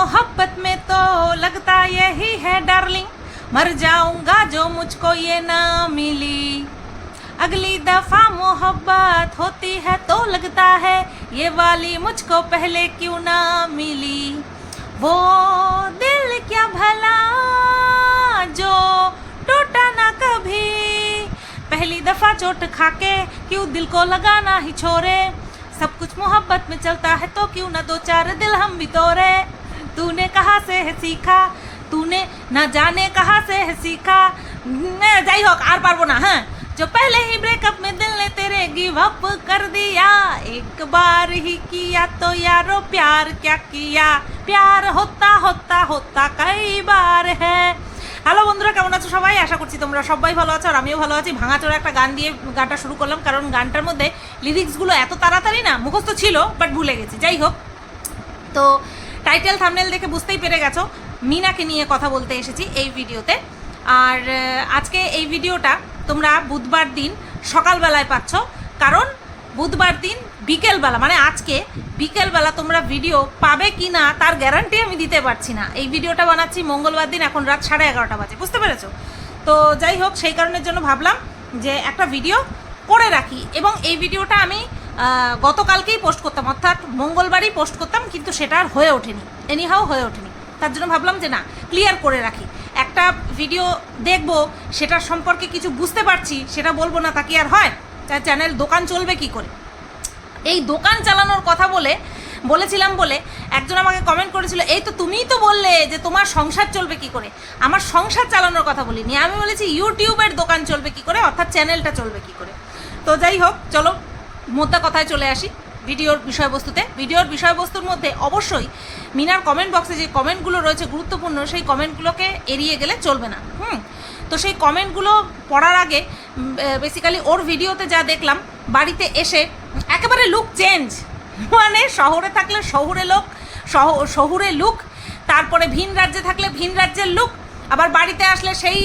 मोहब्बत में तो लगता यही है डार्लिंग मर जाऊँगा जो मुझको ये ना मिली। अगली दफ़ा मोहब्बत होती है तो लगता है ये वाली मुझको पहले क्यों ना मिली। वो दिल क्या भला जो टूटा ना कभी। पहली दफ़ा चोट खाके क्यों दिल को लगाना ही छोड़े। सब कुछ मोहब्बत में चलता है तो क्यों ना दो चार दिल हम भी तोड़े। तूने कहाँ से है सीखा तूने ना जाने कहाँ से है सीखा না, যাই হোক আর পারবো না হ্যাঁ जो पहले ही ब्रेकअप में दिल ने तेरे गिव अप कर दिया एक बार ही किया तो यारो प्यार क्या किया प्यार होता होता होता कई बार है হ্যালো বন্ধুরা কেমন আছো সবাই আশা করছি তোমরা সবাই ভালো আছো আর আমিও ভালো আছি ভাঙাচোরা একটা গান দিয়ে গানটা শুরু করলাম কারণ গানটার মধ্যে লিরিক্সগুলো এত তাড়াতাড়ি না মুখস্থ ছিল বাট ভুলে গেছি যাই হোক তো টাইটেল থামনেল দেখে বুঝতেই পেরে গেছো। মিনাকে নিয়ে কথা বলতে এসেছি এই ভিডিওতে। আর আজকে এই ভিডিওটা তোমরা বুধবার দিন সকালবেলায় পাচ্ছ। কারণ বুধবার দিন বিকেলবেলা মানে আজকে বিকেলবেলা তোমরা ভিডিও পাবে কি না তার গ্যারান্টি আমি দিতে পারছি না। এই ভিডিওটা বানাচ্ছি মঙ্গলবার দিন, এখন রাত সাড়ে এগারোটা বাজে, বুঝতে পেরেছ? তো যাই হোক, সেই কারণের জন্য ভাবলাম যে একটা ভিডিও করে রাখি। এবং এই ভিডিওটা আমি গতকালকেই পোস্ট করতাম, অর্থাৎ মঙ্গলবারই পোস্ট করতাম, কিন্তু সেটা আর হয়ে ওঠেনি। এনিহাও হয়ে ওঠেনি। তার জন্য ভাবলাম যে না ক্লিয়ার করে রাখি। একটা ভিডিও দেখব, সেটার সম্পর্কে কিছু বুঝতে পারছি, সেটা বলব না তা কি আর হয়? তার চ্যানেল দোকান চলবে কি করে? এই দোকান চালানোর কথা বলে, বলেছিলাম বলে একজন আমাকে কমেন্ট করেছিল, এই তো তুমিই তো বললে যে তোমার সংসার চলবে কি করে? আমার সংসার চালানোর কথা বলিনি। আমি বলেছি ইউটিউবের দোকান চলবে কি করে? অর্থাৎ চ্যানেলটা চলবে কি করে? তো যাই হোক, চলো মোদ্দা কথায় চলে আসি ভিডিওর বিষয়বস্তুতে। ভিডিওর বিষয়বস্তুর মধ্যে অবশ্যই মিনার কমেন্ট বক্সে যে কমেন্টগুলো রয়েছে গুরুত্বপূর্ণ, সেই কমেন্টগুলোকে এড়িয়ে গেলে চলবে না। হুম? তো সেই কমেন্টগুলো পড়ার আগে বেসিক্যালি ওর ভিডিওতে যা দেখলাম, বাড়িতে এসে একেবারে লুক চেঞ্জ মানে শহরে থাকলে শহুরে লোক শহ- শহুরে লুক তারপরে ভিন রাজ্যে থাকলে ভিন রাজ্যের লুক আবার বাড়িতে আসলে সেই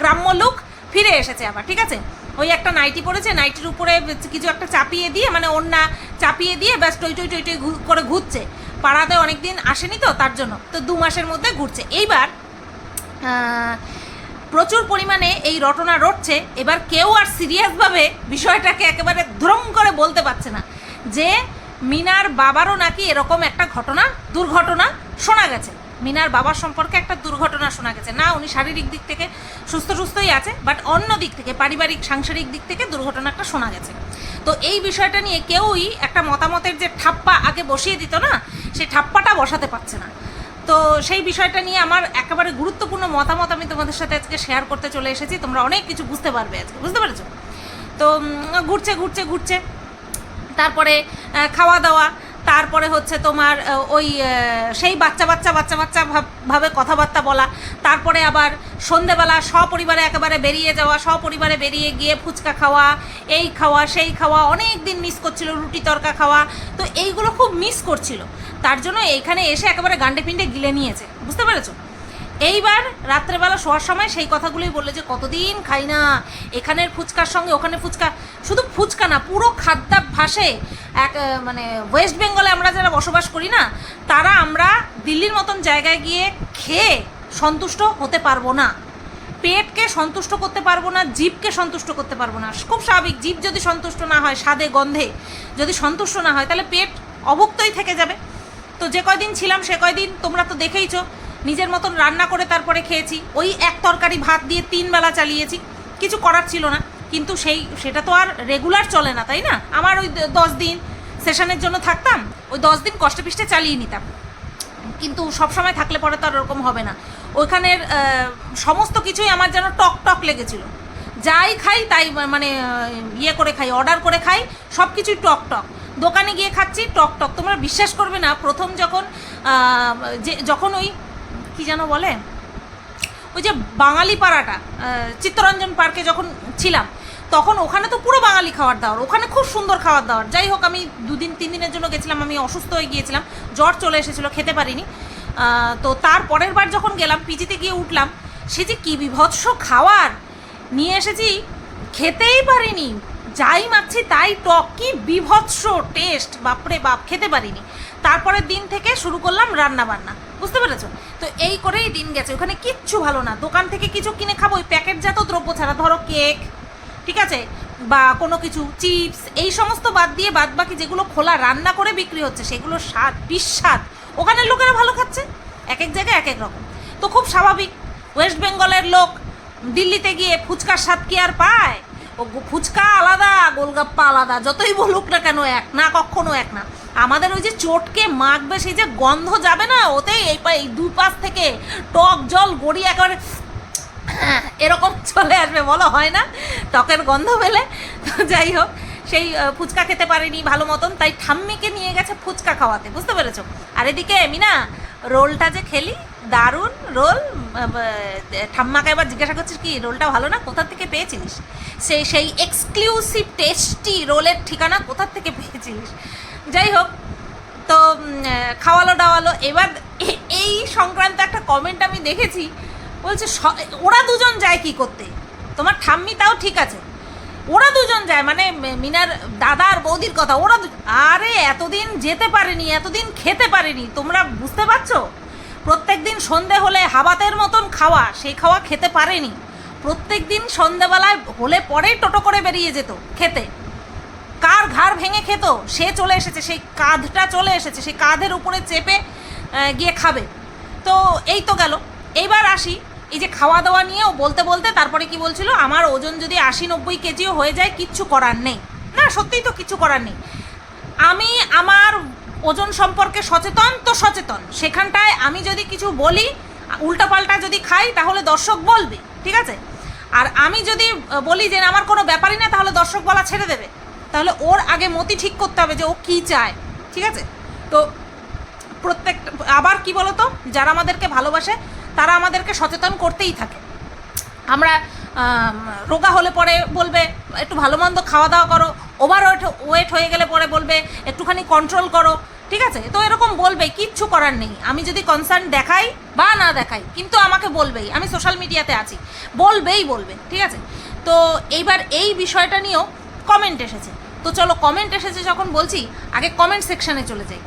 গ্রাম্য লুক ফিরে এসেছে আবার, ঠিক আছে? ওই একটা নাইটি পরেছে, নাইটির উপরে কিছু একটা চাপিয়ে দিয়ে মানে ওন্না চাপিয়ে দিয়ে ব্যাস টই টই টই টই করে ঘুরছে। পাড়াতে অনেক দিন আসেনি তো, তার জন্য। তো দু মাসের মধ্যে ঘুরছে। এইবার প্রচুর পরিমাণে এই রটনা রটছে। এবার কেউ আর সিরিয়াসভাবে বিষয়টাকে একেবারে ধ্রম করে বলতে পারছে না যে, মিনার বাবারও নাকি এরকম একটা ঘটনা, দুর্ঘটনা শোনা গেছে। মিনার বাবার সম্পর্কে একটা দুর্ঘটনা শোনা গেছে। না, উনি শারীরিক দিক থেকে সুস্থ সুস্থই আছে বাট অন্য দিক থেকে, পারিবারিক, সাংসারিক দিক থেকে দুর্ঘটনা একটা শোনা গেছে। তো এই বিষয়টা নিয়ে কেউই একটা মতামতের যে ঠাপ্পা আগে বসিয়ে দিত না সেই ঠাপ্পাটা বসাতে পারছে না। তো সেই বিষয়টা নিয়ে আমার একেবারে গুরুত্বপূর্ণ মতামত আমি তোমাদের সাথে আজকে শেয়ার করতে চলে এসেছি। তোমরা অনেক কিছু বুঝতে পারবে আজকে, বুঝতে পেরেছ? তো ঘুরছে ঘুরছে ঘুরছে। তারপরে খাওয়া দাওয়া তারপরে হচ্ছে তোমার ওই সেই বাচ্চা বাচ্চা বাচ্চা বাচ্চা ভাব- কথাবার্তা বলা। তারপরে আবার সন্ধেবেলা সপরিবারে একেবারে বেরিয়ে যাওয়া, সপরিবারে বেরিয়ে গিয়ে ফুচকা খাওয়া, এই খাওয়া, সেই খাওয়া অনেক দিন মিস করছিল, রুটি তরকা খাওয়া। তো এইগুলো খুব মিস করছিল। তার জন্য এইখানে এসে একেবারে গান্ডে পিণ্ডে গিলে নিয়েছে। বুঝতে পেরেছ? এইবার রাত্রেবেলা শোয়ার সময় সেই কথাগুলোই বললে যে, কতদিন খাই না? এখানের ফুচকার সঙ্গে ওখানে ফুচকা। শুধু ফুচকা না, পুরো খাদ্যাভ্যাসে এক মানে ওয়েস্ট বেঙ্গলে আমরা যারা বসবাস করি না, তারা আমরা দিল্লির মতন জায়গায় গিয়ে খেয়ে সন্তুষ্ট হতে পারব না। পেটকে সন্তুষ্ট করতে পারব না, জীবকে সন্তুষ্ট করতে পারব না। খুব স্বাভাবিক, জীব যদি সন্তুষ্ট না হয় স্বাদে, গন্ধে যদি সন্তুষ্ট না হয়, তাহলে পেট অভুক্তই থেকে যাবে। তো যে কয়দিন ছিলাম সে কয়দিন তোমরা তো দেখেইছো নিজের মতন রান্না করে তারপরে খেয়েছি। ওই এক তরকারি ভাত দিয়ে তিন বেলা চালিয়েছি। কিছু করার ছিল না। কিন্তু সেই, সেটা তো আর রেগুলার চলে না, তাই না? আমার ওই দশ দিন সেশনের জন্য থাকতাম। ওই দশ দিন কষ্টে পিষ্টে চালিয়ে নিতাম। কিন্তু সব সময় থাকলে পরে তো আর ওরকম হবে না। ওইখানের সমস্ত কিছুই আমার যেন টক টক লেগেছিল। যাই খাই তাই মানে ইয়ে করে খাই অর্ডার করে খাই, সব কিছুই টক টক। দোকানে গিয়ে খাচ্ছি, টক টক। তোমরা বিশ্বাস করবে না, প্রথম যখন যে, যখন ওই কি যেন বলে? ওই যে বাঙালি পাড়াটা চিত্তরঞ্জন পার্কে যখন ছিলাম, তখন ওখানে তো পুরো বাঙালি খাবার দাওয়ার, ওখানে খুব সুন্দর খাবার দাওয়ার। যাই হোক, আমি দুদিন, তিন দিনের জন্য গেছিলাম, আমি অসুস্থ হয়ে গিয়েছিলাম, জ্বর চলে এসেছিল, খেতে পারিনি। তো তার পরের বার যখন গেলাম, পিজিতে গিয়ে উঠলাম, সে যে কী বিভৎস খাওয়ার! নিয়ে এসেছি, খেতেই পারিনি, যাই মাখছি তাই টক, কি বিভৎস টেস্ট বাপরে বাপ, খেতে পারিনি। তারপরের দিন থেকে শুরু করলাম রান্না বান্না বুঝতে পেরেছ? তো এই করেই দিন গেছে, ওখানে কিচ্ছু ভালো না। দোকান থেকে কিছু কিনে খাব, ওই প্যাকেটজাত দ্রব্য ছাড়া, ধরো কেক, ঠিক আছে? বা কোনো কিছু, চিপস, এই সমস্ত বাদ দিয়ে বাদ বাকি যেগুলো খোলা, রান্না করে বিক্রি হচ্ছে, সেগুলো স্বাদ, বিস্বাদ। ওখানের লোকেরা ভালো খাচ্ছে, এক এক জায়গায় এক এক রকম। তো খুব স্বাভাবিক, ওয়েস্ট বেঙ্গলের লোক দিল্লিতে গিয়ে ফুচকার স্বাদ কি আর পায়? ও ফুচকা আলাদা, গোলগাপ্পা আলাদা, যতই বলুক না কেন এক না, কখনো এক না। আমাদের ওই যে চটকে মাখবে, সেই যে গন্ধ যাবে না, ওতেই এই পা- এই দুপাশ থেকে টক জল গড়িয়ে একেবারে এরকম চলে আসবে, বলো, হয় না? টকের গন্ধ পেলে। তো যাই হোক, সেই ফুচকা খেতে পারেনি ভালো মতন, তাই ঠাম্মিকে নিয়ে গেছে ফুচকা খাওয়াতে, বুঝতে পেরেছ? আর এদিকে মিনা, রোলটা যে খেলি, দারুণ রোল ঠাম্মাকে এবার জিজ্ঞাসা করছিস কি, রোলটা ভালো না, কোথা থেকে পেয়েছিলিস? সেই সেই এক্সক্লুসিভ টেস্টি রোলের ঠিকানা কোথা থেকে পেয়েছিলিস? যাই হোক তো খাওয়ালো দাওয়ালো, এবার এই সংক্রান্ত একটা কমেন্ট আমি দেখেছি, বলছে ওরা দুজন যায় কি করতে? তোমার ঠাম্মি তাও ঠিক আছে। ওরা দুজন যায় মানে মিনার দাদা আর বৌদির কথা, ওরা আরে, এতদিন যেতে পারেনি, এতদিন খেতে পারেনি, তোমরা বুঝতে পারছ? প্রত্যেক দিন সন্ধে হলে হাবাতের মতন খাওয়া, সেই খাওয়া খেতে পারেনি। প্রত্যেক দিন সন্ধেবেলায় হলে পরেই টোটো করে বেরিয়ে যেত, খেতে। কার ঘাড় ভেঙে খেত? সে চলে এসেছে, সেই কাঁধটা চলে এসেছে, সেই কাঁধের উপরে চেপে গিয়ে খাবে। তো এই তো গেল। এইবার আসি, এই যে খাওয়া দাওয়া নিয়েও বলতে বলতে তারপরে কি বলছিল? আমার ওজন যদি আশি নব্বই কেজিও হয়ে যায়, কিচ্ছু করার নেই। না, সত্যিই তো কিছু করার নেই। আমি আমার ওজন সম্পর্কে সচেতন তো সচেতন। সেখানটায় আমি যদি কিছু বলি, উল্টাপাল্টা যদি খাই, তাহলে দর্শক বলবে, ঠিক আছে? আর আমি যদি বলি যে আমার কোনো ব্যাপারই না, তাহলে দর্শক বলা ছেড়ে দেবে। তাহলে ওর আগে মতি ঠিক করতে হবে যে ও কী চায়, ঠিক আছে? তো প্রত্যেক, আবার কি বলতো? যারা আমাদেরকে ভালোবাসে, তারা আমাদেরকে সচেতন করতেই থাকে। আমরা রোগা হলে পরে বলবে, একটু ভালো মন্দ খাওয়া দাওয়া করো ওভার ওয়েট ওয়েট হয়ে গেলে পরে বলবে, একটুখানি কন্ট্রোল করো, ঠিক আছে? তো এরকম বলবে, কিচ্ছু করার নেই। আমি যদি কনসার্ন দেখাই বা না দেখাই, কিন্তু আমাকে বলবেই, আমি সোশ্যাল মিডিয়াতে আছি, বলবেই বলবে, ঠিক আছে? তো এইবার এই বিষয়টা নিয়েও কমেন্ট এসেছে। তো চলো কমেন্ট এসেছে যখন বলছি, আগে কমেন্ট সেকশনে চলে যাই।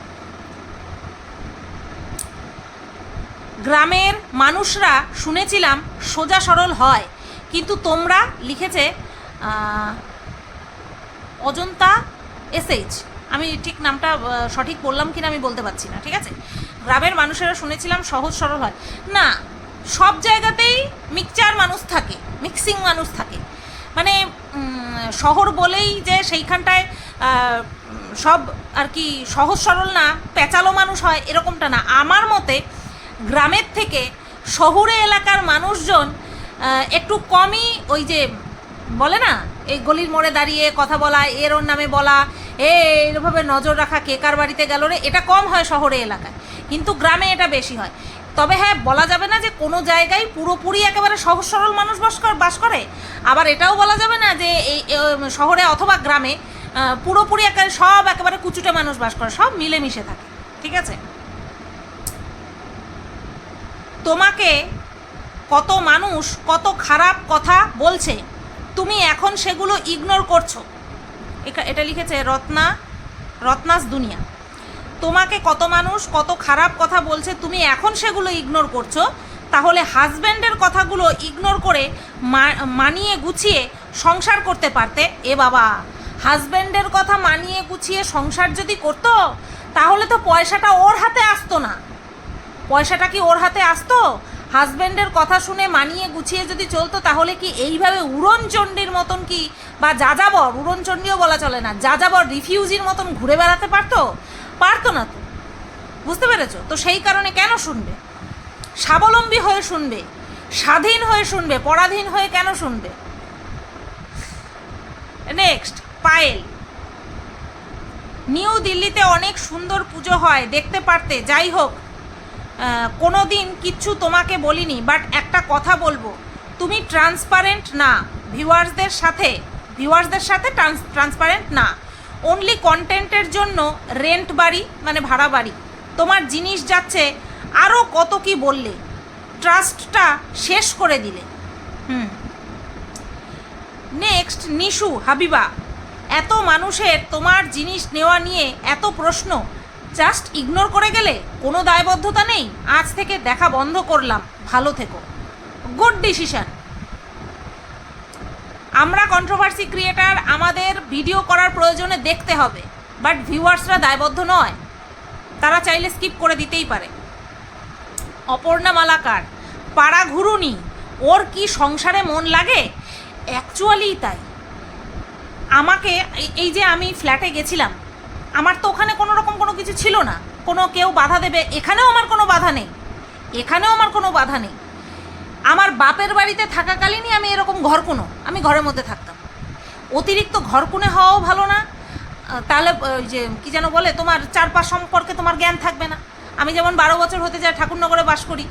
গ্রামের মানুষরা শুনেছিলাম, সোজা সরল হয়, কিন্তু তোমরা লিখেছে অজন্তা এসএইচ। আমি ঠিক নামটা সঠিক বললাম কিনা আমি বলতে পারছি না, ঠিক আছে? গ্রামের মানুষেরা শুনেছিলাম, সহজ সরল হয়। না, সব জায়গাতেই মিক্সচার মানুষ থাকে মিক্সিং মানুষ থাকে। মানে শহর বলেই যে সেইখানটায় সব আর কি সহজ সরল না পেঁচালো মানুষ হয়, এরকমটা না। আমার মতে গ্রামের থেকে শহুরে এলাকার মানুষজন একটু কমই ওই যে বলে না, এই গলির মোড়ে দাঁড়িয়ে কথা বলা, এর ওর নামে বলা, এ এরভাবে নজর রাখা, কে কার বাড়িতে গেল রে, এটা কম হয় শহরে এলাকায়। কিন্তু গ্রামে এটা বেশি হয়। তবে হ্যাঁ বলা যাবে না যে কোনো জায়গায় পুরোপুরি একেবারে সহজ সরল মানুষ বাস বাস করে। আবার এটাও বলা যাবে না যে এই শহরে অথবা গ্রামে পুরোপুরি একেবারে সব একেবারে কুচুটে মানুষ বাস করে, সব মিলেমিশে থাকে, ঠিক আছে? তোমাকে কত মানুষ কত খারাপ কথা বলছে, তুমি এখন সেগুলো ইগনোর করছ। এটা লিখেছে রত্না, রত্নাস দুনিয়া। তোমাকে কত মানুষ কত খারাপ কথা বলছে, তুমি এখন সেগুলো ইগনোর করছ। তাহলে হাজব্যান্ডের কথাগুলো ইগনোর করে মানিয়ে গুছিয়ে সংসার করতে পারতে। এ বাবা হাজব্যান্ডের কথা মানিয়ে গুছিয়ে সংসার যদি করতো, তাহলে তো পয়সাটা ওর হাতে আসতো না। পয়সাটা কি ওর হাতে আসতো? হাজব্যান্ডের কথা শুনে মানিয়ে গুছিয়ে যদি চলতো, তাহলে কি এইভাবে উড়নচণ্ডীর মতন কি, বা যাযাবর উড়নচণ্ডীও বলা চলে না, যাযাবর রিফিউজির মতন ঘুরে বেড়াতে পারতো? পারতো না তো। বুঝতে পেরেছ? তো সেই কারণে কেন শুনবে? স্বাবলম্বী হয়ে শুনবে, স্বাধীন হয়ে শুনবে, পরাধীন হয়ে কেন শুনবে? নেক্সট পায়েল। নিউ দিল্লিতে অনেক সুন্দর পুজো হয়, দেখতে পারতে। যাই হোক কোনো দিন কিচ্ছু তোমাকে বলিনি বাট একটা কথা বলব। তুমি ট্রান্সপারেন্ট না ভিউয়ার্সদের সাথে ভিউয়ার্সদের সাথে ট্রান্স ট্রান্সপারেন্ট না। অনলি কন্টেন্টের জন্য রেন্ট বাড়ি মানে ভাড়া বাড়ি। তোমার জিনিস যাচ্ছে আরও কত কি বললে? ট্রাস্টটা শেষ করে দিলে। হুম। নেক্সট নিশু, হাবিবা। এত মানুষের তোমার জিনিস নেওয়া নিয়ে এত প্রশ্ন। জাস্ট ইগনোর করে গেলে কোনো দায়বদ্ধতা নেই। আজ থেকে দেখা বন্ধ করলাম। ভালো থেকো। গুড ডিসিশন আমরা কন্ট্রোভার্সি ক্রিয়েটার আমাদের ভিডিও করার প্রয়োজনে দেখতে হবে। বাট ভিউয়ার্সরা দায়বদ্ধ নয়। তারা চাইলে স্কিপ করে দিতেই পারে। অপর্ণা মালাকার, পাড়া ঘুরুনি, ওর কি সংসারে মন লাগে? অ্যাকচুয়ালি তাই। আমাকে এই- যে আমি ফ্ল্যাটে গেছিলাম, আমার তো ওখানে কোনো রকম কোনো কিছু ছিল না। কোনো কেউ বাধা দেবে। এখানেও আমার কোনো বাধা নেই। এখানেও আমার কোনো বাধা নেই। আমার বাপের বাড়িতে থাকাকালীনই আমি এরকম ঘরকুনো। আমি ঘরের মধ্যে থাকতাম। অতিরিক্ত ঘরকুনে হওয়াও ভালো না। তাহলে ওই যে, কি যেন বলে, তোমার চারপাশ সম্পর্কে তোমার জ্ঞান থাকবে না। আমি যেমন বারো বছর হতে যায় ঠাকুরনগরে বাস করি,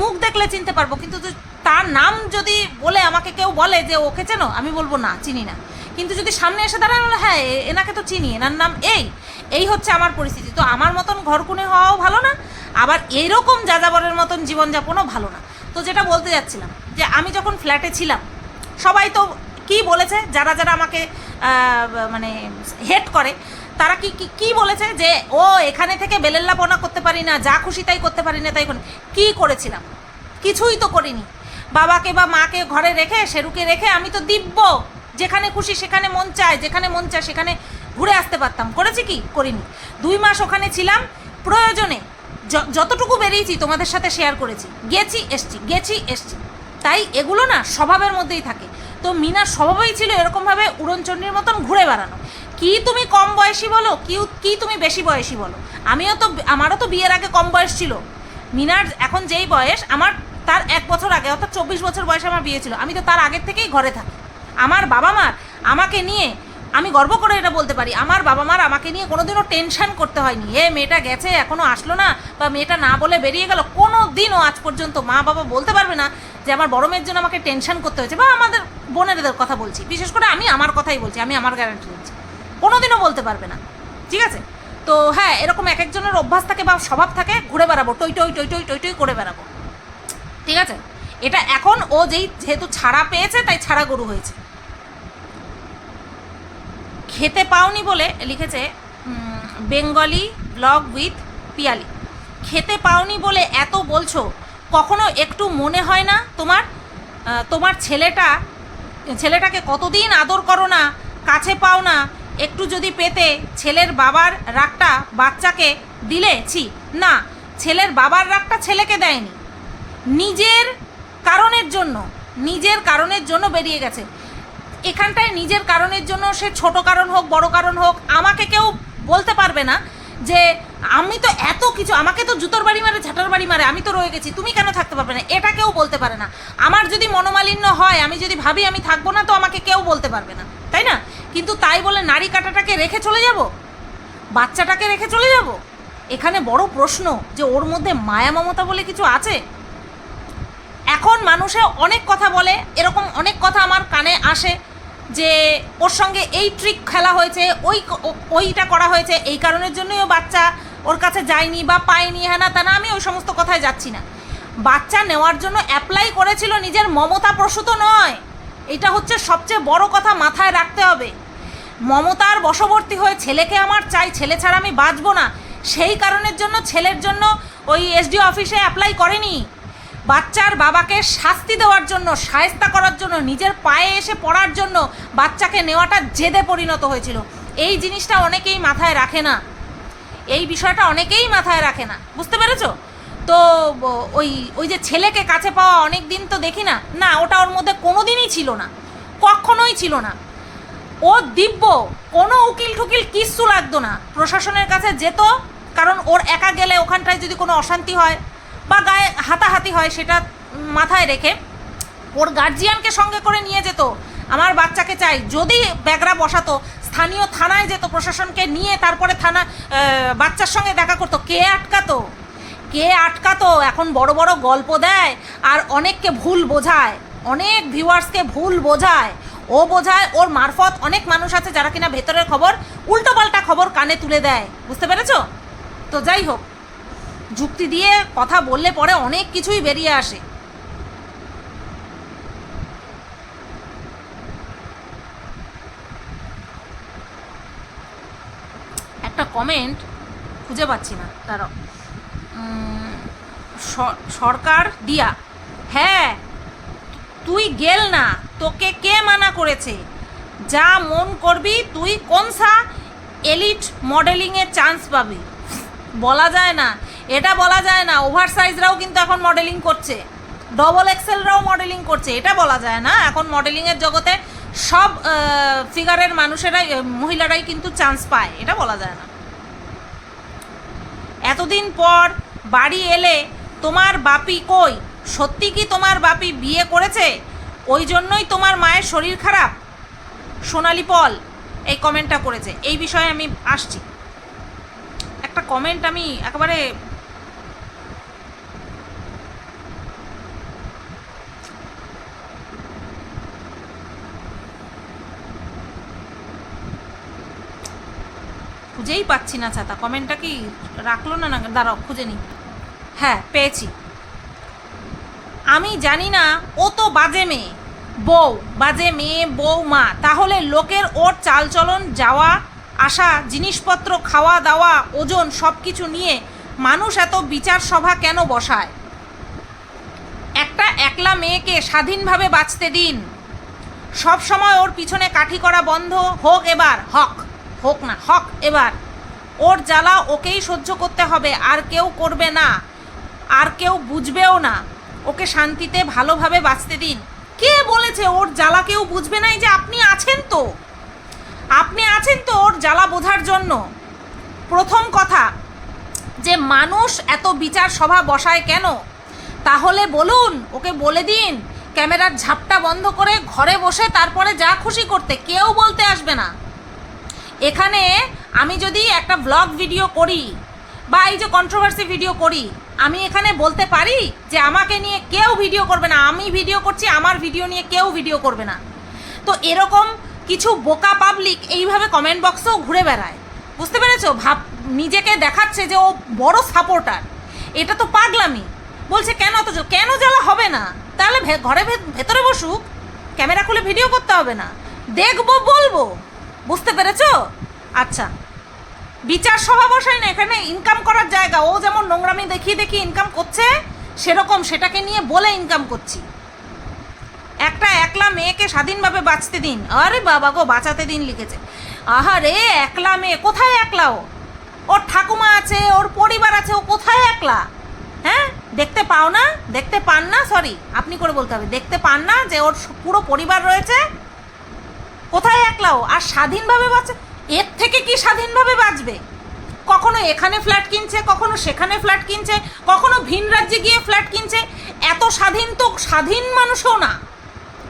মুখ দেখলে চিনতে পারব। কিন্তু তার নাম যদি বলে, আমাকে কেউ বলে যে ওকে চেনো, আমি বলব না, চিনি না। কিন্তু যদি সামনে এসে দাঁড়ায়, বলে হ্যাঁ এনাকে তো চিনি, এনার নাম এই। এই হচ্ছে আমার পরিস্থিতি। তো আমার মতন ঘর ঘরকুনে হওয়াও ভালো না, আবার এইরকম যাযাবরের মতন জীবনযাপনও ভালো না। তো যেটা বলতে যাচ্ছিলাম, যে আমি যখন ফ্ল্যাটে ছিলাম, সবাই তো কি বলেছে, যারা যারা আমাকে মানে হেট করে, তারা কি, কি- বলেছে যে, ও, এখানে থেকে বেলেল্লাপনা করতে পারি না, যা খুশি তাই করতে পারি না, তাই কী করেছিলাম? কিছুই তো করিনি। বাবাকে বা মাকে ঘরে রেখে সেরুকে রেখে আমি তো দিব্য। যেখানে খুশি সেখানে মন চায়, যেখানে মন চায় সেখানে ঘুরে আসতে পারতাম। করেছি কি? করিনি। দুই মাস ওখানে ছিলাম, প্রয়োজনে যতটুকু বেরিয়েছি তোমাদের সাথে শেয়ার করেছি। গেছি, এসছি গেছি, এসছি। তাই এগুলো না স্বভাবের মধ্যেই থাকে। তো মিনার স্বভাবই ছিল এরকমভাবে উড়নচণ্ডীর মতন ঘুরে বেড়ানো। কি তুমি কম বয়সী বলো, কি কি তুমি বেশি বয়সী বলো? আমিও তো আমারও তো বিয়ের আগে কম বয়স ছিল। মিনার এখন যেই বয়স, আমার তার এক বছর আগে, অর্থাৎ চব্বিশ বছর বয়সে আমার বিয়ে ছিল। আমি তো তার আগের থেকেই ঘরে থাকি। আমার বাবা মার আমাকে নিয়ে আমি গর্ব করে এটা বলতে পারি। আমার বাবা মার আমাকে নিয়ে কোনোদিনও টেনশন করতে হয়নি। এ, মেয়েটা গেছে এখনও আসলো না, বা মেয়েটা না বলে বেরিয়ে গেল কোনো দিনও আজ পর্যন্ত মা বাবা বলতে পারবে না যে আমার বড় মেয়ের জন্য আমাকে টেনশন করতে হয়েছে, বা আমাদের বোনেদের কথা বলছি। বিশেষ করে আমি আমার কথাই বলছি, আমি আমার গ্যারান্টি দিচ্ছি কোনোদিনও বলতে পারবে না। ঠিক আছে? তো হ্যাঁ এরকম এক একজনের অভ্যাস থাকে বা স্বভাব থাকে, ঘুরে বেড়াবো, টই টই টই টই টই টই করে বেড়াবো। ঠিক আছে? এটা এখন ও যেই, যেহেতু ছাড়া পেয়েছে, তাই ছাড়া গরু হয়েছে। খেতে পাওনি বলে লিখেছে বেঙ্গলি ব্লগ উইথ পিয়ালি। খেতে পাওনি বলে এত বলছো, কখনো একটু মনে হয় না তোমার? তোমার ছেলেটা, ছেলেটাকে কতদিন আদর করো না, কাছে পাও না, একটু যদি পেতে ছেলের বাবার রাগটা বাচ্চাকে দিলে? ছি, না, ছেলের বাবার রাগটা ছেলেকে দেয়নি। নিজের কারণের জন্য, নিজের কারণের জন্য বেরিয়ে গেছে। এখানটায় নিজের কারণের জন্য সে ছোট কারণ হোক, বড় কারণ হোক, আমাকে কেউ বলতে পারবে না যে আমি তো এত কিছু, আমাকে তো জুতোর বাড়ি মারে, ঝাঁটার বাড়ি মারে, আমি তো রয়ে গেছি, তুমি কেন থাকতে পারবে না? এটা কেউ বলতে পারে না। আমার যদি মনোমালিন্য হয়, আমি যদি ভাবি আমি থাকব না, তো আমাকে কেউ বলতে পারবে না। তাই না? কিন্তু তাই বলে নারী কাটাটাকে রেখে চলে যাব? বাচ্চাটাকে রেখে চলে যাব? এখানে বড় প্রশ্ন যে ওর মধ্যে মায়া মমতা বলে কিছু আছে? এখন মানুষে অনেক কথা বলে, এরকম অনেক কথা আমার কানে আসে যে ওর সঙ্গে এই ট্রিক খেলা হয়েছে, ওই ওইটা করা হয়েছে, এই কারণের জন্যই ও বাচ্চা ওর কাছে যায়নি বা পায়নি হ্যাঁ না তা না, আমি ওই সমস্ত কথায় যাচ্ছি না। বাচ্চা নেওয়ার জন্য অ্যাপ্লাই করেছিল নিজের মমতা প্রসূত নয়। এটা হচ্ছে সবচেয়ে বড় কথা মাথায় রাখতে হবে। মমতার বশবর্তী হয়ে ছেলেকে আমার চাই, ছেলে ছাড়া আমি বাঁচবো না। সেই কারণের জন্য, ছেলের জন্য ওই এসডি অফিসে অ্যাপ্লাই করেনি। বাচ্চার বাবাকে শাস্তি দেওয়ার জন্য সায়স্তা করার জন্য, নিজের পায়ে এসে পড়ার জন্য বাচ্চাকে নেওয়াটা জেদে পরিণত হয়েছিল। এই জিনিসটা অনেকেই মাথায় রাখে না। এই বিষয়টা অনেকেই মাথায় রাখে না। বুঝতে পেরেছ? তো, ওই ওই যে ছেলেকে কাছে পাওয়া অনেক দিন তো দেখি না। না, ওটা ওর মধ্যে কোনো দিনই ছিল না। কখনোই ছিল না। ও দিব্য, কোনো উকিল ঠুকিল কিচ্ছু লাগতো না। প্রশাসনের কাছে যেত, কারণ ওর একা গেলে ওখানটায় যদি কোনো অশান্তি হয় বা গায়ে হাতাহাতি হয় সেটা মাথায় রেখে ওর গার্জিয়ানকে সঙ্গে করে নিয়ে যেত। আমার বাচ্চাকে চাই। যদি ব্যাগরা বসাতো, স্থানীয় থানায় যেত, প্রশাসনকে নিয়ে তারপরে থানা বাচ্চার সঙ্গে দেখা করতো। কে আটকাতো? কে আটকাতো? এখন বড় বড় গল্প দেয় আর অনেককে ভুল বোঝায়। অনেক ভিউয়ার্সকে ভুল বোঝায়। ও বোঝায়, ওর মারফত অনেক মানুষ আছে যারা কিনা ভেতরের খবর, উল্টোপাল্টা খবর কানে তুলে দেয়। বুঝতে পেরেছ? তো যাই হোক। যুক্তি দিয়ে কথা বললে পরে অনেক কিছুই বেরিয়ে আসে। একটা কমেন্ট খুঁজে পাচ্ছি না, দাঁড়াও। সরকার দিয়া হ্যাঁ তুই গেল না, তোকে কে মানা করেছে? যা মন করবি, তুই কোনসা এলিট মডেলিংয়ে চান্স পাবি? বলা যায় না এটা বলা যায় না ওভার সাইজরাও কিন্তু এখন মডেলিং করছে ডবল এক্সেলরাও মডেলিং করছে, এটা বলা যায় না। এখন মডেলিংয়ের জগতে সব ফিগারের মানুষেরাই মহিলারাই কিন্তু চান্স পায়, এটা বলা যায় না। এতদিন পর বাড়ি এলে তোমার বাপি কই? সত্যি কি তোমার বাপি বিয়ে করেছে? ওই জন্যই তোমার মায়ের শরীর খারাপ? সোনালি পল এই কমেন্টটা করেছে, এই বিষয়ে আমি আসছি। একটা কমেন্ট আমি একেবারে খুঁজেই পাচ্ছি না, ছাতা। কমেন্টটা কি রাখল না না? দাঁড়াও, খুঁজে নি হ্যাঁ পেয়েছি। আমি জানি না, ও তো বাজে মেয়ে। বউ, বাজে মেয়ে বউ মা তাহলে লোকের ওর চালচলন, যাওয়া, আসা, জিনিসপত্র খাওয়া দাওয়া ওজন সব কিছু নিয়ে মানুষ এত বিচার সভা কেন বসায়? একটা একলা মেয়েকে স্বাধীনভাবে বাঁচতে দিন। সব সময় ওর পিছনে কাঠি করা বন্ধ, হোক এবার, হক। হোক না হক, এবার। ওর জ্বালা ওকেই সহ্য করতে হবে, আর কেউ করবে না। আর কেউ বুঝবেও না। ওকে শান্তিতে ভালোভাবে বাঁচতে দিন। কে বলেছে ওর জ্বালা কেউ বুঝবে না যে আপনি আছেন তো? আপনি আছেন তো ওর জ্বালা বোঝার জন্য। প্রথম কথা, যে মানুষ এত বিচার সভা বসায় কেন? তাহলে বলুন, ওকে বলে দিন, ক্যামেরার ঝাপটা বন্ধ করে ঘরে বসে তারপরে যা খুশি করতে, কেউ বলতে আসবে না। এখানে আমি যদি একটা ব্লগ ভিডিও করি বা এই যে কন্ট্রোভার্সি ভিডিও করি, আমি এখানে বলতে পারি যে আমাকে নিয়ে কেউ ভিডিও করবে না, আমি ভিডিও করছি, আমার ভিডিও নিয়ে কেউ ভিডিও করবে না। তো এরকম কিছু বোকা পাবলিক এইভাবে কমেন্ট বক্সেও ঘুরে বেড়ায়। বুঝতে পেরেছ? ভাব, নিজেকে দেখাচ্ছে যে ও বড় সাপোর্টার এটা তো পাগলামি। বলছে, কেন অত কেন জ্বালা হবে না? তাহলে ঘরে ভেতরে বসুক। ক্যামেরা খুলে ভিডিও করতে হবে না। দেখব, বলব। বুঝতে পেরেছ? আচ্ছা। বিচার সভা বসায় না, এখানে ইনকাম করার জায়গা। ও যেমন নোংরামি দেখিয়ে দেখিয়ে ইনকাম করছে, সেরকম সেটাকে নিয়ে বলে ইনকাম করছি। একটা একলা মেয়েকে স্বাধীনভাবে বাঁচতে দিন। আরে বাবা গো, বাঁচাতে দিন লিখেছে। আহারে একলা মেয়ে, কোথায় একলা ও? ওর ঠাকুমা আছে, ওর পরিবার আছে, ও কোথায় একলা? হ্যাঁ? দেখতে পাও না? দেখতে পান না? সরি আপনি করে বলতে হবে। দেখতে পান না যে ওর পুরো পরিবার রয়েছে? কোথায় একলাও? আর স্বাধীনভাবে বাঁচে? এর থেকে কি স্বাধীনভাবে বাঁচবে? কখনো এখানে ফ্ল্যাট কিনছে, কখনো সেখানে ফ্ল্যাট কিনছে, কখনো ভিন রাজ্যে গিয়ে ফ্ল্যাট কিনছে? এত স্বাধীন তো স্বাধীন মানুষও না।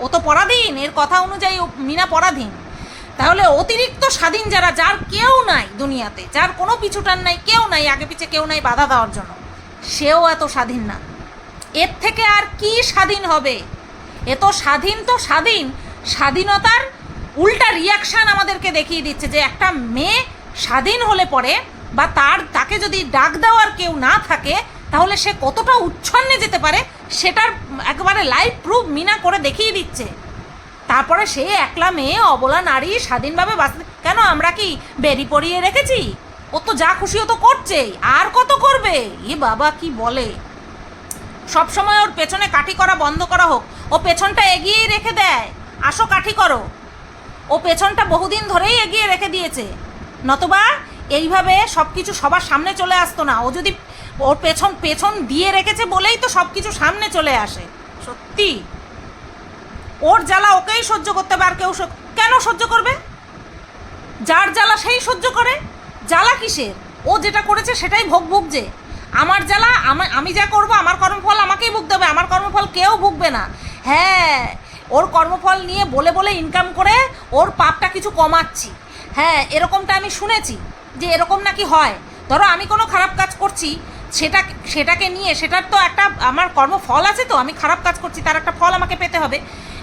ও তো পরাধীন, এর কথা অনুযায়ী মিনা পরাধীন। তাহলে অতিরিক্ত স্বাধীন যারা, যার কেউ নাই দুনিয়াতে, যার কোনো পিছুটান নাই, কেউ নাই, আগে পিছে কেউ নাই বাধা দেওয়ার জন্য, সেও এত স্বাধীন না। এর থেকে আর কি স্বাধীন হবে? এ তো স্বাধীন তো স্বাধীন, স্বাধীনতার উল্টা রিয়াকশান আমাদেরকে দেখিয়ে দিচ্ছে যে একটা মেয়ে স্বাধীন হলে পরে বা তার, তাকে যদি ডাক দেওয়ার কেউ না থাকে, তাহলে সে কতটা উচ্ছন্নে যেতে পারে সেটার একবারে লাইভ প্রুফ মিনা করে দেখিয়ে দিচ্ছে। তারপরে সে একলা মেয়ে, অবলা নারী স্বাধীনভাবে বাঁচতে কেন আমরা কি বেরি পরিয়ে রেখেছি? ও তো যা খুশি ও তো করছেই আর কত করবে? এ বাবা কি বলে? সব সময় ওর পেছনে কাঠি করা বন্ধ করা হোক, ও পেছনটা এগিয়েই রেখে দেয়। আসো কাঠি করো। ও পেছনটা বহুদিন ধরেই এগিয়ে রেখে দিয়েছে। নতবা এইভাবে সব কিছু সবার সামনে চলে আসতো না। ও যদি ওর পেছন পেছন দিয়ে রেখেছে বলেই তো সব কিছু সামনে চলে আসে। সত্যি? ওর জ্বালা ওকেই সহ্য করতে আর কেউ কেন সহ্য করবে? যার জ্বালা সেই সহ্য করে। জ্বালা কিসের? ও যেটা করেছে সেটাই ভোগ ভুগছে। আমার জ্বালা আমি যা করব, আমার কর্মফল আমাকেই ভুগতে হবে। আমার কর্মফল কেউ ভুগবে না। হ্যাঁ ওর কর্মফল নিয়ে বলে বলে ইনকাম করে ওর পাপটা কিছু কমাচ্ছি। হ্যাঁ এরকমটা আমি শুনেছি যে এরকম নাকি হয়। ধরো আমি কোনো খারাপ কাজ করছি, সেটা, সেটাকে নিয়ে সেটার তো একটা আমার কর্মফল আছে তো, আমি খারাপ কাজ করছি, তার একটা ফল আমাকে পেতে হবে।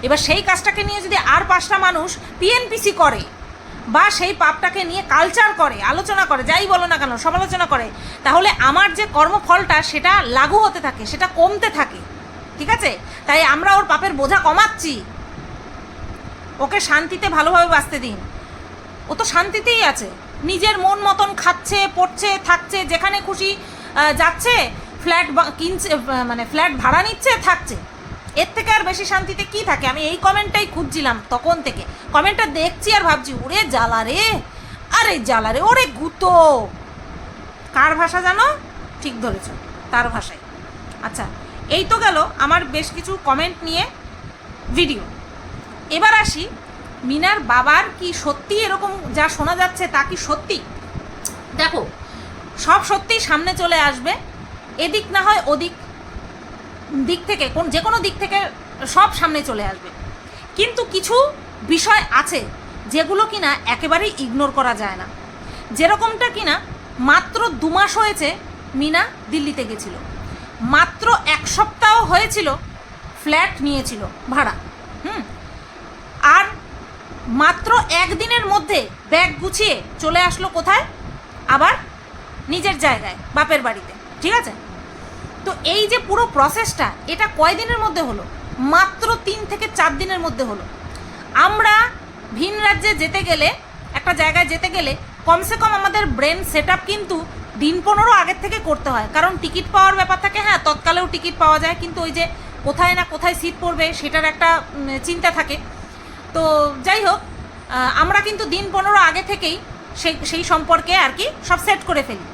এবার সেই কাজটাকে নিয়ে যদি আর পাঁচটা মানুষ পিএনপিসি করে বা সেই পাপটাকে নিয়ে কালচার করে, আলোচনা করে, যাই বলো না কেন, সমালোচনা করে, তাহলে আমার যে কর্মফলটা সেটা লাগু হতে থাকে, সেটা কমতে থাকে। ঠিক আছে? তাই আমরা ওর পাপের বোঝা কমাচ্ছি। ওকে শান্তিতে ভালোভাবে বাঁচতে দিন। ও তো শান্তিতেই আছে। নিজের মন মতন খাচ্ছে, পড়ছে, থাকছে, যেখানে খুশি যাচ্ছে, ফ্ল্যাট কিনছে মানে ফ্ল্যাট ভাড়া নিচ্ছে, থাকছে। এর থেকে আর বেশি শান্তিতে কি থাকে? আমি এই কমেন্টটাই খুঁজছিলাম তখন থেকে। কমেন্টটা দেখছি আর ভাবছি, ওরে জ্বালা রে! আরে জ্বালা রে, ওরে গুতো! কার ভাষা জানো? ঠিক ধরেছ, তার ভাষায়। আচ্ছা এই তো গেল আমার বেশ কিছু কমেন্ট নিয়ে ভিডিও এবার আসি মিনার বাবার কি সত্যি এরকম যা শোনা যাচ্ছে তা কি সত্যি? দেখো, সব সত্যি সামনে চলে আসবে, এদিক না হয় ওদিক দিক থেকে, কোন যে কোনো দিক থেকে সব সামনে চলে আসবে। কিন্তু কিছু বিষয় আছে যেগুলো কিনা একেবারেই ইগনোর করা যায় না। যেরকমটা কিনা মাত্র দু মাস হয়েছে মিনা দিল্লিতে গেছিল। মাত্র এক সপ্তাহ হয়েছিল ফ্ল্যাট নিয়েছিল ভাড়া, হুম? আর মাত্র একদিনের মধ্যে ব্যাগ গুছিয়ে চলে আসলো কোথায়? আবার নিজের জায়গায়, বাপের বাড়িতে, ঠিক আছে? তো এই যে পুরো প্রসেসটা এটা কয় দিনের মধ্যে হলো? মাত্র তিন থেকে চার দিনের মধ্যে হলো। আমরা ভিন রাজ্যে যেতে গেলে, একটা জায়গায় যেতে গেলে, কমসে কম আমাদের ব্রেন সেট কিন্তু দিন পনেরো আগের থেকে করতে হয়। কারণ টিকিট পাওয়ার ব্যাপার থাকে হ্যাঁ তৎকালেও টিকিট পাওয়া যায়, কিন্তু ওই যে কোথায় না কোথায় সিট পড়বে সেটার একটা চিন্তা থাকে। তো যাই হোক আমরা কিন্তু দিন পনেরো আগে থেকেই সেই সেই সম্পর্কে আর কি সব সেট করে ফেলি।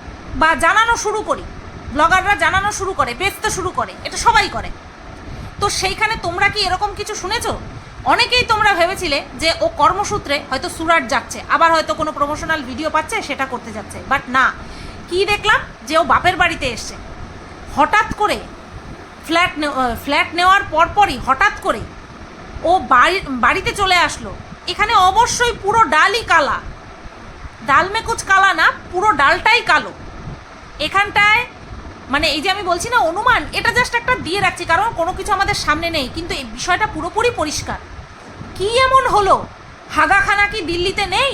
বা জানানো শুরু করি। ব্লগাররা জানানো শুরু করে, বেচতে শুরু করে, এটা সবাই করে। তো সেইখানে তোমরা কি এরকম কিছু শুনেছো? অনেকেই তোমরা ভেবেছিলে যে ও কর্মসূত্রে হয়তো সুরাট যাচ্ছে, আবার হয়তো কোনো প্রমোশনাল ভিডিও পাচ্ছে, সেটা করতে যাচ্ছে। বাট না কি দেখলাম? যে ও বাপের বাড়িতে এসছে। হঠাৎ করে ফ্ল্যাট ফ্ল্যাট নেওয়ার পরপরই হঠাৎ করে ও বাড়ি, বাড়িতে চলে আসলো। এখানে অবশ্যই পুরো ডালই কালা। ডাল মে কুচ কালা না, পুরো ডালটাই কালো। এখানটায় মানে এই যে আমি বলছি না অনুমান, এটা জাস্ট একটা দিয়ে রাখছি, কারণ কোনো কিছু আমাদের সামনে নেই, কিন্তু এই বিষয়টা পুরোপুরি পরিষ্কার। কি এমন হলো? হাগাখানা কি দিল্লিতে নেই?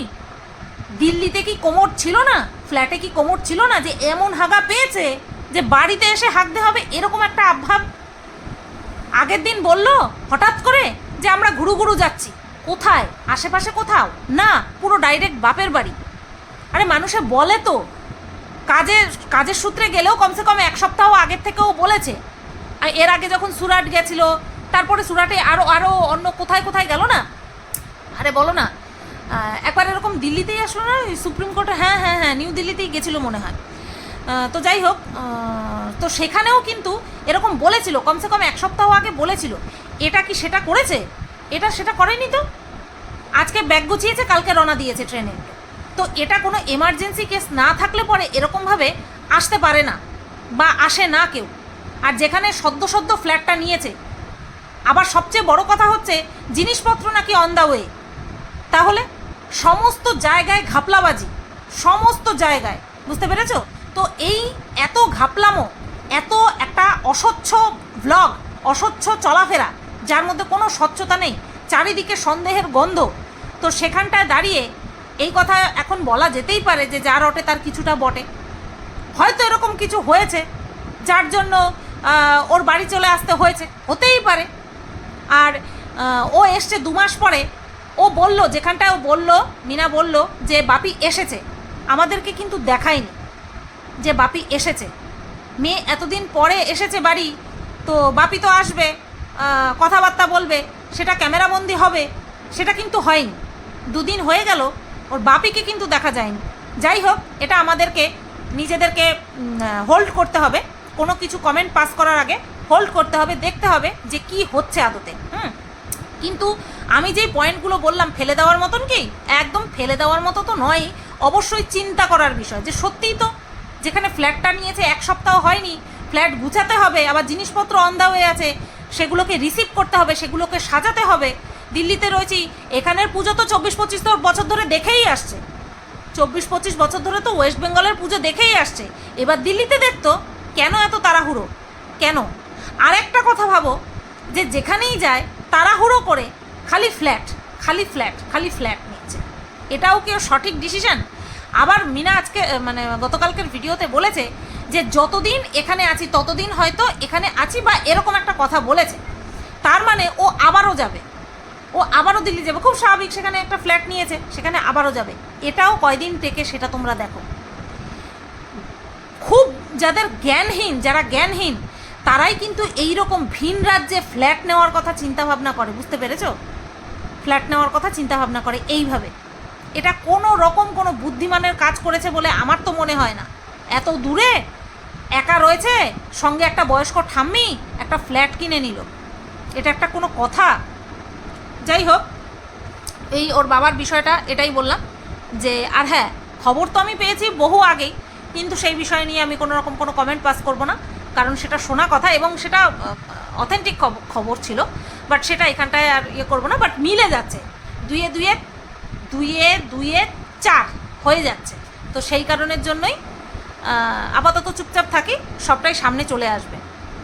দিল্লিতে কি কোমর ছিল না? ফ্ল্যাটে কি কোমর ছিল না যে এমন হাগা পেয়েছে যে বাড়িতে এসে হাঁকতে হবে এরকম একটা আভাব আগের দিন বলল, হঠাৎ করে যে আমরা ঘুরু ঘুরু যাচ্ছি। কোথায়? আশেপাশে কোথাও? না, পুরো ডাইরেক্ট বাপের বাড়ি। আরে মানুষে বলে তো। কাজের কাজের সূত্রে গেলেও কমসে কম এক সপ্তাহ আগের থেকেও বলেছে। আর এর আগে যখন সুরাট গেছিল, তারপরে সুরাটে আরও আরও অন্য কোথায় কোথায় গেল না? আরে বলো না একবার এরকম দিল্লিতেই আসলো না? সুপ্রিম কোর্টে হ্যাঁ হ্যাঁ হ্যাঁ নিউ দিল্লিতেই গেছিল মনে হয়। তো যাই হোক তো সেখানেও কিন্তু এরকম বলেছিল, কমসে কম এক সপ্তাহ আগে বলেছিল, এটা কি সেটা করেছে? এটা সেটা করেনি তো? আজকে ব্যাগ গুছিয়েছে, কালকে রওনা দিয়েছে ট্রেনে। তো এটা কোনো এমার্জেন্সি কেস না থাকলে পরে এরকমভাবে আসতে পারে না, বা আসে না কেউ। আর যেখানে সদ্য সদ্য ফ্ল্যাটটা নিয়েছে, আবার সবচেয়ে বড় কথা হচ্ছে, জিনিসপত্র নাকি অন দ্য ওয়ে তাহলে? সমস্ত জায়গায় ঘাপলাবাজি, সমস্ত জায়গায়, বুঝতে পেরেছ? তো এই এত ঘাপলামো, এত একটা অস্বচ্ছ ব্লগ অস্বচ্ছ চলাফেরা, যার মধ্যে কোনো স্বচ্ছতা নেই, চারিদিকে সন্দেহের গন্ধ, তো সেখানটায় দাঁড়িয়ে এই কথা এখন বলা যেতেই পারে যে যার রটে তার কিছুটা বটে। হয়তো এরকম কিছু হয়েছে, যার জন্য ওর বাড়ি চলে আসতে হয়েছে, হতেই পারে। আর ও এসছে দু মাস পরে ও বলল, যেখানটায় ও বলল, মিনা বলল যে বাপি এসেছে। আমাদেরকে কিন্তু দেখায়নি যে বাপি এসেছে। মেয়ে এতদিন পরে এসেছে বাড়ি, তো বাপি তো আসবে কথাবার্তা বলবে, সেটা ক্যামেরাবন্দি হবে, সেটা কিন্তু হয়নি। দুদিন হয়ে গেল, ওর বাপিকে কিন্তু দেখা যায়নি। যাই হোক, এটা আমাদেরকে, নিজেদেরকে হোল্ড করতে হবে। কোনো কিছু কমেন্ট পাস করার আগে হোল্ড করতে হবে, দেখতে হবে যে কি হচ্ছে আদতে। হুম? কিন্তু আমি যেই পয়েন্টগুলো বললাম, ফেলে দেওয়ার মতন কি? একদম ফেলে দেওয়ার মতো তো নয়, অবশ্যই চিন্তা করার বিষয়। যে সত্যিই তো যেখানে ফ্ল্যাটটা নিয়েছে, এক সপ্তাহ হয়নি, ফ্ল্যাট গুছাতে হবে, আবার জিনিসপত্র অন দা হয়ে আছে, সেগুলোকে রিসিভ করতে হবে, সেগুলোকে সাজাতে হবে। দিল্লিতে রয়েছি, এখানের পুজো তো চব্বিশ পঁচিশ বছর ধরে দেখেই আসছে। চব্বিশ পঁচিশ বছর ধরে তো ওয়েস্ট বেঙ্গলের পুজো দেখেই আসছে। এবার দিল্লিতে দেখতো কেন এত তাড়াহুড়ো? কেন? আরেকটা কথা ভাবো, যে যেখানেই যায়, তাড়াহুড়ো করে খালি ফ্ল্যাট খালি ফ্ল্যাট খালি ফ্ল্যাট নিচ্ছে। এটাও কেউ সঠিক ডিসিশন আবার মিনা আজকে মানে গতকালকের ভিডিওতে বলেছে যে যতদিন এখানে আছি, ততদিন হয়তো এখানে আছি বা এরকম একটা কথা বলেছে। তার মানে ও আবারও যাবে। ও আবারও দিল্লি যাবে। খুব স্বাভাবিক, সেখানে একটা ফ্ল্যাট নিয়েছে, সেখানে আবারও যাবে। এটাও কয়দিন থেকে সেটা তোমরা দেখো। খুব যাদের জ্ঞানহীন, যারা জ্ঞানহীন তারাই কিন্তু এই রকম ভিন রাজ্যে ফ্ল্যাট নেওয়ার কথা চিন্তা ভাবনা করে, বুঝতে পেরেছ? ফ্ল্যাট নেওয়ার কথা চিন্তা ভাবনা করে এইভাবে। এটা কোনো রকম কোনো বুদ্ধিমানের কাজ করেছে বলে আমার তো মনে হয় না। এত দূরে একা রয়েছে, সঙ্গে একটা বয়স্ক ঠাম্মি, একটা ফ্ল্যাট কিনে নিল। এটা একটা কোনো কথা? যাই হোক, এই ওর বাবার বিষয়টা এটাই বললাম যে, আর হ্যাঁ খবর তো আমি পেয়েছি বহু আগেই, কিন্তু সেই বিষয় নিয়ে আমি কোনো রকম কোনো কমেন্ট পাস করব না। কারণ সেটা শোনা কথা এবং সেটা অথেন্টিক খবর ছিল। বাট সেটা এখানটায় আর ইয়ে করব না। বাট মিলে যাচ্ছে। দুয়ে দুয়ে দুয়ে দুয়ে চার হয়ে যাচ্ছে। তো সেই কারণের জন্যই আপাতত চুপচাপ থাকি। সবটাই সামনে চলে আসবে।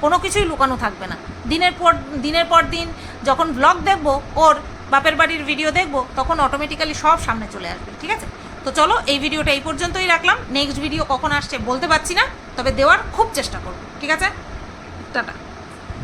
কোনো কিছুই লুকানো থাকবে না। দিনের পর দিনের পর দিন যখন ব্লগ দেখব, ওর বাপের বাড়ির ভিডিও দেখব, তখন অটোমেটিক্যালি সব সামনে চলে আসবে। ঠিক আছে? তো চলো, এই ভিডিওটা এই পর্যন্তই রাখলাম। নেক্সট ভিডিও কখন আসছে বলতে পারছি না, তবে দেওয়ার খুব চেষ্টা করব। ঠিক আছে? টাটা।